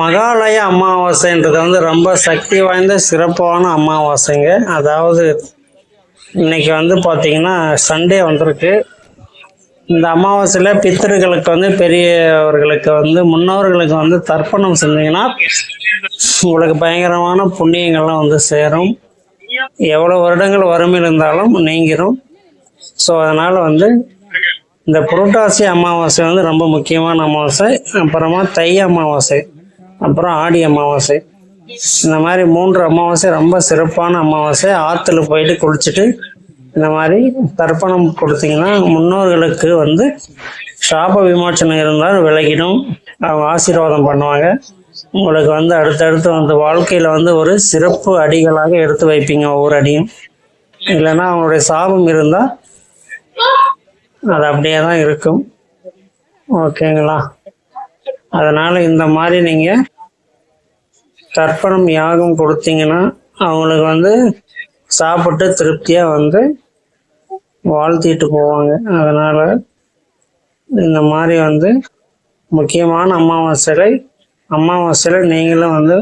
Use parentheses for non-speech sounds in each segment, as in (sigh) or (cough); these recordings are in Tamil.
மகாலய அமாவாசைன்றது வந்து ரொம்ப சக்தி வாய்ந்த சிறப்பான அமாவாசைங்க. அதாவது இன்னைக்கு வந்து பார்த்தீங்கன்னா சண்டே வந்திருக்கு. இந்த அமாவாசையில் பித்தர்களுக்கு வந்து பெரியவர்களுக்கு வந்து முன்னோர்களுக்கு வந்து தர்ப்பணம் செஞ்சீங்கன்னா உங்களுக்கு பயங்கரமான புண்ணியங்கள்லாம் வந்து சேரும். எவ்வளோ வருடங்கள் வறுமையில் இருந்தாலும் நீங்கிரும். ஸோ அதனால் வந்து இந்த புரட்டாசி அமாவாசை வந்து ரொம்ப முக்கியமான அமாவாசை. அப்புறமா தை அமாவாசை. அப்புறம் ஆடி அமாவாசை. இந்த மாதிரி மூன்று அமாவாசை ரொம்ப சிறப்பான அமாவாசை. ஆற்றுல போயிட்டு குளிச்சுட்டு இந்த மாதிரி தர்ப்பணம் கொடுத்தீங்கன்னா முன்னோர்களுக்கு வந்து சாப விமோச்சனம் இருந்தால் விலகிடும். அவங்க ஆசீர்வாதம் பண்ணுவாங்க. உங்களுக்கு வந்து அடுத்தடுத்து வந்து வாழ்க்கையில் வந்து ஒரு சிறப்பு அடிகளாக எடுத்து வைப்பீங்க ஒவ்வொரு அடியும். இல்லைன்னா அவங்களுடைய சாபம் இருந்தால் அது அப்படியே தான் இருக்கும். ஓகேங்களா? அதனால் இந்த மாதிரி நீங்கள் தர்ப்பணம் யாகம் கொடுத்தீங்கன்னா அவங்களுக்கு வந்து சாப்பிட்டு திருப்தியாக வந்து வாழ்த்திட்டு போவாங்க. அதனால் இந்த மாதிரி வந்து முக்கியமான அமாவாசைகளை அமாவாசையில் நீங்களும் வந்து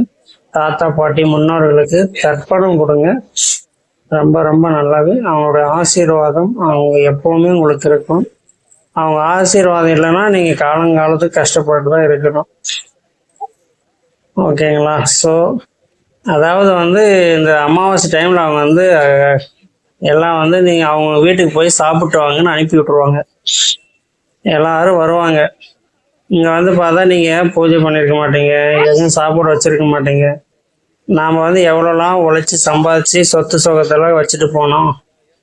தாத்தா பாட்டி முன்னோர்களுக்கு தர்ப்பணம் கொடுங்க. ரொம்ப ரொம்ப நல்லது. அவங்களுடைய ஆசீர்வாதம் அவங்க எப்போவுமே உங்களுக்கு இருக்கும். அவங்க ஆசீர்வாதம் இல்லைன்னா நீங்கள் காலங்காலத்துக்கு கஷ்டப்பட்டு தான் இருக்கணும். ஓகேங்களா. ஸோ அதாவது வந்து இந்த அமாவாசை டைமில் அவங்க வந்து எல்லாம் வந்து நீங்கள் அவங்க வீட்டுக்கு போய் சாப்பிட்டு வாங்கன்னு அனுப்பி விட்ருவாங்க எல்லாரும் வருவாங்க. இங்கே வந்து பார்த்தா நீங்கள் பூஜை பண்ணியிருக்க மாட்டீங்க? எதுவும் சாப்பாடு வச்சுருக்க மாட்டீங்க? நாம் வந்து எவ்வளோலாம் உழைச்சி சம்பாதிச்சு சொத்து சுகத்தெல்லாம் வச்சுட்டு போனோம்.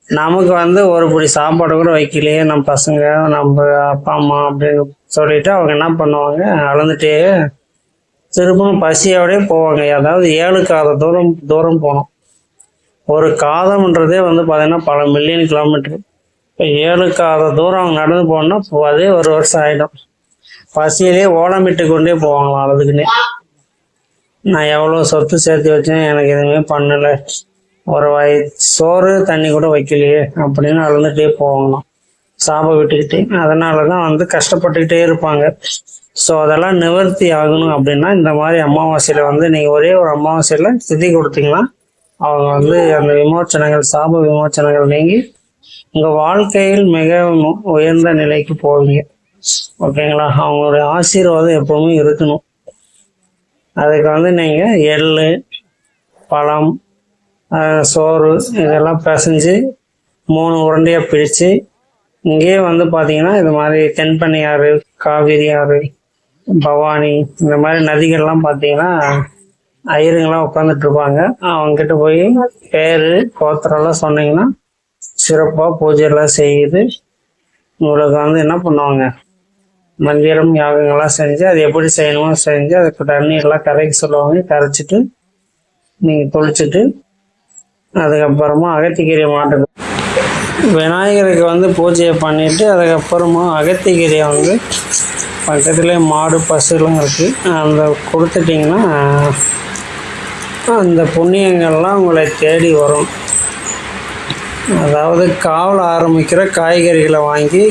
நமக்கு வந்து ஒரு பிடி சாப்பாடு கூட வைக்கலையே நம்ம பசங்க நம்ம அப்பா அம்மா அப்படின்னு சொல்லிட்டு அவங்க என்ன பண்ணுவாங்க? அளந்துட்டே திரும்பவும் பசியோடய போவாங்க. அதாவது ஏழு காத தூரம் தூரம் போகணும். ஒரு காதம்ன்றதே வந்து பார்த்தீங்கன்னா பல மில்லியன் கிலோமீட்டர் இப்போ ஏழு காத தூரம் நடந்து போகணும்னா அதே ஒரு வருஷம் ஆகிடும் பசியிலே ஓலமிட்டு கொண்டே போவாங்களாம் அதுக்குன்னே நான் எவ்வளோ சொத்து சேர்த்து வச்சேன் எனக்கு எதுவுமே பண்ணலை. ஒரு வய சோறு தண்ணி கூட வைக்கலையே அப்படின்னு அழுந்துகிட்டே போவாங்களாம். சாப விட்டுக்கிட்டே. அதனால தான் வந்து கஷ்டப்பட்டுக்கிட்டே இருப்பாங்க. ஸோ அதெல்லாம் நிவர்த்தி ஆகணும் அப்படின்னா இந்த மாதிரி அமாவாசையில் வந்து நீங்கள் ஒரே ஒரு அமாவாசையில் திதி கொடுத்தீங்கன்னா அவங்க வந்து அந்த விமோச்சனங்கள் சாப விமோச்சனங்கள் நீங்கி உங்கள் வாழ்க்கையில் மிகவும் உயர்ந்த நிலைக்கு போவீங்க. ஓகேங்களா? அவங்களுடைய ஆசீர்வாதம் எப்பவுமே இருக்கணும். அதுக்கு வந்து நீங்கள் எள் பழம் சோறு இதெல்லாம் பிசைஞ்சு மூணு உருண்டையாக பிரித்து இங்கேயே வந்து பார்த்தீங்கன்னா இது மாதிரி தென்பண்ணி ஆறு காவிரி ஆறு பவானி இந்த மாதிரி நதிகள்லாம் பார்த்தீங்கன்னா ஐயருங்கெல்லாம் உட்காந்துட்டு இருப்பாங்க. அவங்ககிட்ட போய் பேர் கோத்திரம்லாம் சொன்னீங்கன்னா சிறப்பாக பூஜையெல்லாம் செய்து உங்களுக்கு வந்து என்ன பண்ணுவாங்க? மந்திரம் யாகங்கள்லாம் செஞ்சு அது எப்படி செய்யணுமோ செஞ்சு அதுக்கு தண்ணீர்லாம் கரைக்க சொல்லுவாங்க. கரைச்சிட்டு நீங்கள் தொளிச்சிட்டு அதுக்கப்புறமா அகத்திக்கீரை மாட்டுக்கு விநாயகருக்கு வந்து பூஜையை பண்ணிவிட்டு அதுக்கப்புறமா அகத்திக்கீரையை வந்து பக்கத்துலேயே மாடு பசுலாம் இருக்குது அந்த கொடுத்துட்டிங்கன்னா அந்த புண்ணியங்கள்லாம் உங்களை தேடி வரும். அதாவது காவல் ஆரம்பிக்கிற காய்கறிகளை வாங்கி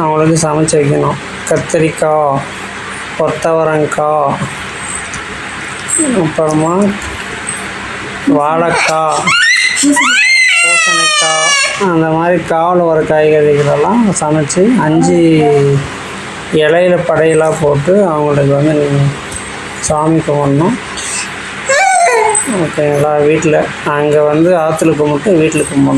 அவங்களுக்கு சமைச்சு வைக்கணும். கத்திரிக்காய் கொத்தவரங்காய் அப்புறமா வாழைக்காய் பூசணிக்காய் அந்த மாதிரி காவல் வர காய்கறிகளெல்லாம் சமைச்சு அஞ்சு இலையில படையெல்லாம் போட்டு அவங்களுக்கு வந்து நீங்கள் சாமி கும்பிடணும். (laughs) ஓகேங்களா வீட்டில் அங்கே வந்து ஆற்றுல கும்பிட்டு வீட்டில் கும்பிடணும்.